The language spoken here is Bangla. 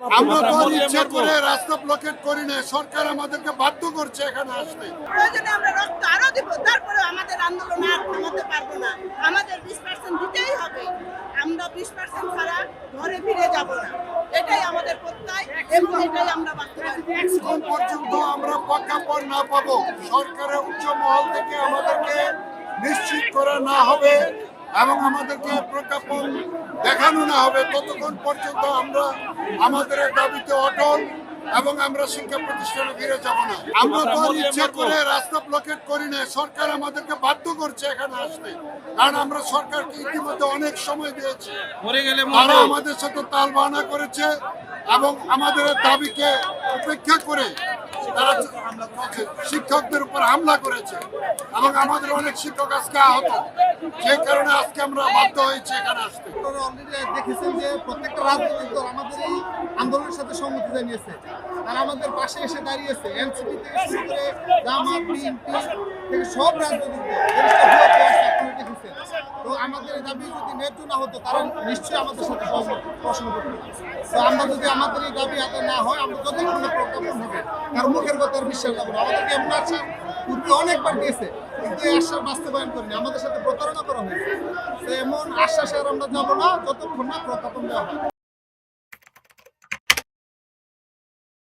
আমরা তো আর ইচ্ছে করে রাস্তা ব্লকেট করি না সরকার আমাদেরকে বাধ্য করছে এখানে আসতে। প্রয়োজনে আমরা রক্ত আরও দিব তারপরে আমাদের আন্দোলন আর থামাতে পারব না। আমাদের বিশ পার্সেন্ট দিতেই হবে। আমরা বিশ পার্সেন্ট ছাড়া ঘরে ফিরে যাব না। এটাই আমাদের প্রত্যয় এবং এটাই আমরা। কোন পর্যন্ত আমরা প্রজ্ঞাপন না পাবো। সরকারের উচ্চ মহল থেকে আমাদেরকে নিশ্চিত করা না হবে। এবং আমাদেরকে প্রজ্ঞাপন দেখানো না হবে ততক্ষণ পর্যন্ত আমরা আমাদের দাবিতে অটল এবং আমরা শিক্ষা প্রতিষ্ঠানে ফিরে যাব না। আমরা তো ইচ্ছে করে রাস্তা ব্লকেট করি না সরকার আমাদেরকে বাধ্য করছে এখানে আসতে। কারণ আমরা সরকারকে ইতিমধ্যে অনেক সময় দিয়েছি। তারা আমাদের সাথে তাল বাহানা করেছে এবং আমাদের দাবিকে উপেক্ষা করে তারা শিক্ষকদের উপর হামলা করেছে এবং আমাদের অনেক শিক্ষক আজকে আহত। সেই কারণে আজকে আমরা বাধ্য হয়েছি এখানে আসতে। দেখেছেন যে প্রত্যেকটা রাজনৈতিক দল আমাদের এই আন্দোলনের সাথে সম্মতি জানিয়েছে। তারা আমাদের পাশে এসে দাঁড়িয়েছে। এনসিপি থেকে শুরু করে জামাত, বিএনপি থেকে সব রাজনৈতিক দল তো আমাদের দাবি যদি ন্যায্য না হতো, তারা নিশ্চয়ই আমাদের সাথে প্রশ্ন করতো তো আমরা যদি আমাদের এই দাবি আদায় না হয়, আমরা যতক্ষণ প্রজ্ঞাপন হবে তার মুখের কথা বিশ্বাস করব। আমাদেরকে এমন আছে পূর্বে অনেকবার দিয়েছে, কিন্তু এই আশ্বাস বাস্তবায়ন করিনি। আমাদের সাথে প্রতারণা করা হয়েছে। এমন আশ্বাসে আর আমরা যাব না, যতক্ষণ না প্রত্যাপন দেওয়া হয়